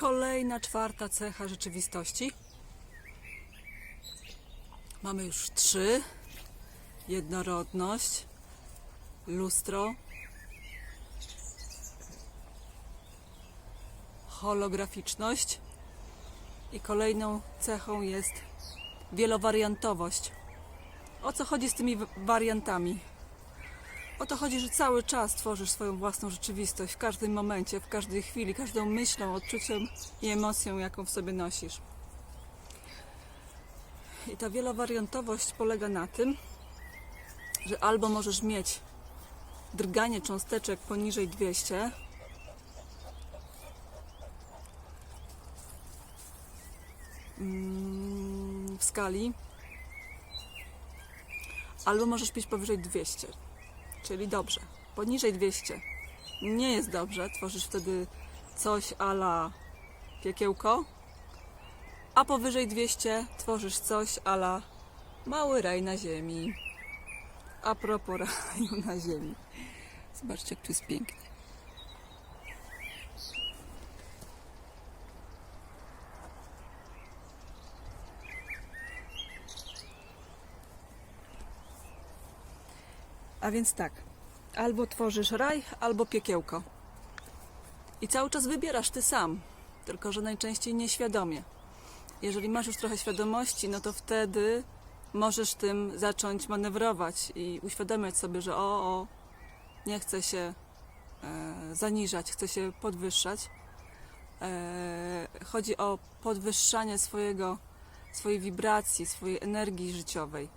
Kolejna, czwarta cecha rzeczywistości. Mamy już trzy. Jednorodność, lustro, holograficzność i kolejną cechą jest wielowariantowość. O co chodzi z tymi wariantami? O to chodzi, że cały czas tworzysz swoją własną rzeczywistość w każdym momencie, w każdej chwili, każdą myślą, odczuciem i emocją, jaką w sobie nosisz. I ta wielowariantowość polega na tym, że albo możesz mieć drganie cząsteczek poniżej 200, mm, w skali, albo możesz pić powyżej 200, czyli dobrze. Poniżej 200 nie jest dobrze, tworzysz wtedy coś ala piekiełko, a powyżej 200 tworzysz coś ala mały raj na ziemi. A propos raju na ziemi. Zobaczcie, jak tu jest pięknie. A więc tak, albo tworzysz raj, albo piekiełko. I cały czas wybierasz ty sam, tylko że najczęściej nieświadomie. Jeżeli masz już trochę świadomości, no to wtedy możesz tym zacząć manewrować i uświadamiać sobie, że o, o nie chcę się e, zaniżać, chcę się podwyższać. E, chodzi o podwyższanie swojego, swojej wibracji, swojej energii życiowej.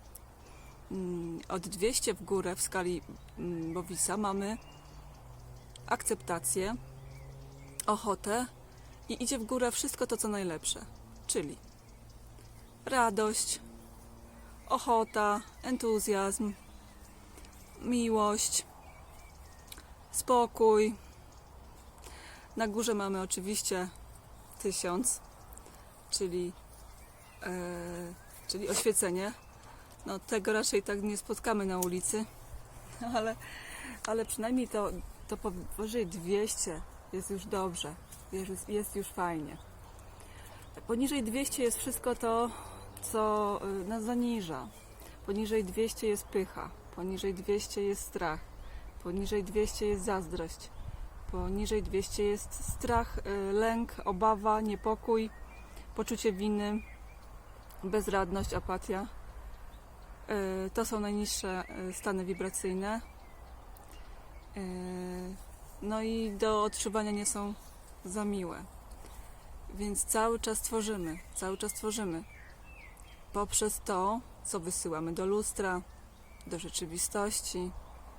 Mm, Od 200 w górę w skali mm, Bowisa mamy akceptację, ochotę i idzie w górę wszystko to, co najlepsze, czyli radość, ochota, entuzjazm, miłość, spokój. Na górze mamy oczywiście tysiąc, czyli, e, czyli oświecenie. No, tego raczej tak nie spotkamy na ulicy, ale, ale przynajmniej to, to powyżej 200 jest już dobrze, jest, jest już fajnie. Poniżej 200 jest wszystko to, co y, nas zaniża. Poniżej 200 jest pycha, poniżej 200 jest strach, poniżej 200 jest zazdrość, poniżej 200 jest strach, y, lęk, obawa, niepokój, poczucie winy, bezradność, apatia. Y, To są najniższe y, stany wibracyjne. Y, No i do odczuwania nie są za miłe. Więc cały czas tworzymy, cały czas tworzymy. Poprzez to, co wysyłamy do lustra, do rzeczywistości,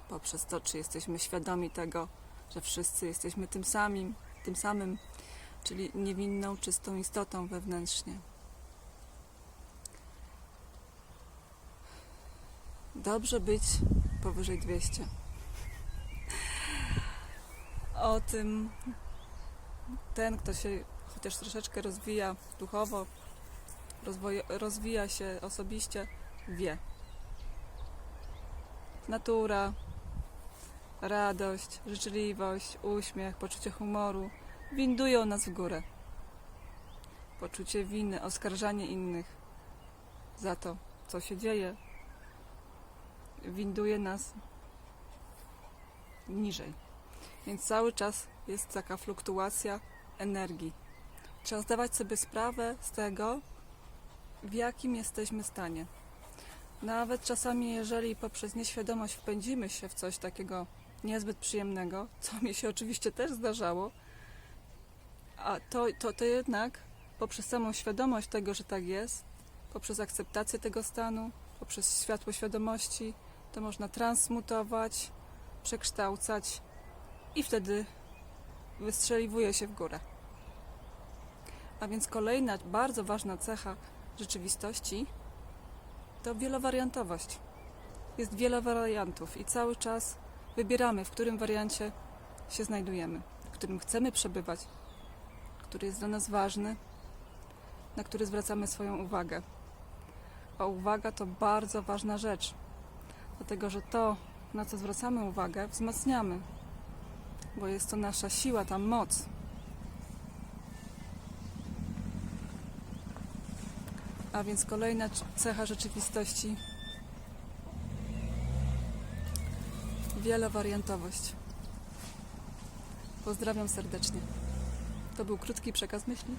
poprzez to, czy jesteśmy świadomi tego, że wszyscy jesteśmy tym samym, tym samym, czyli niewinną, czystą istotą wewnętrznie. Dobrze być powyżej 200. O tym ten, kto się chociaż troszeczkę rozwija duchowo, rozwija się osobiście, wie. Natura, radość, życzliwość, uśmiech, poczucie humoru windują nas w górę. Poczucie winy, oskarżanie innych za to, co się dzieje, winduje nas niżej. Więc cały czas jest taka fluktuacja energii. Trzeba zdawać sobie sprawę z tego, w jakim jesteśmy stanie. Nawet czasami, jeżeli poprzez nieświadomość wpędzimy się w coś takiego niezbyt przyjemnego, co mi się oczywiście też zdarzało, a to, to, to jednak poprzez samą świadomość tego, że tak jest, poprzez akceptację tego stanu, poprzez światło świadomości, to można transmutować, przekształcać i wtedy wystrzeliwuje się w górę. A więc kolejna bardzo ważna cecha rzeczywistości to wielowariantowość. Jest wiele wariantów i cały czas wybieramy, w którym wariancie się znajdujemy, w którym chcemy przebywać, który jest dla nas ważny, na który zwracamy swoją uwagę. A uwaga to bardzo ważna rzecz, dlatego że to, na co zwracamy uwagę, wzmacniamy, bo jest to nasza siła, ta moc. A więc kolejna cecha rzeczywistości wielowariantowość. Pozdrawiam serdecznie. To był krótki przekaz myśli.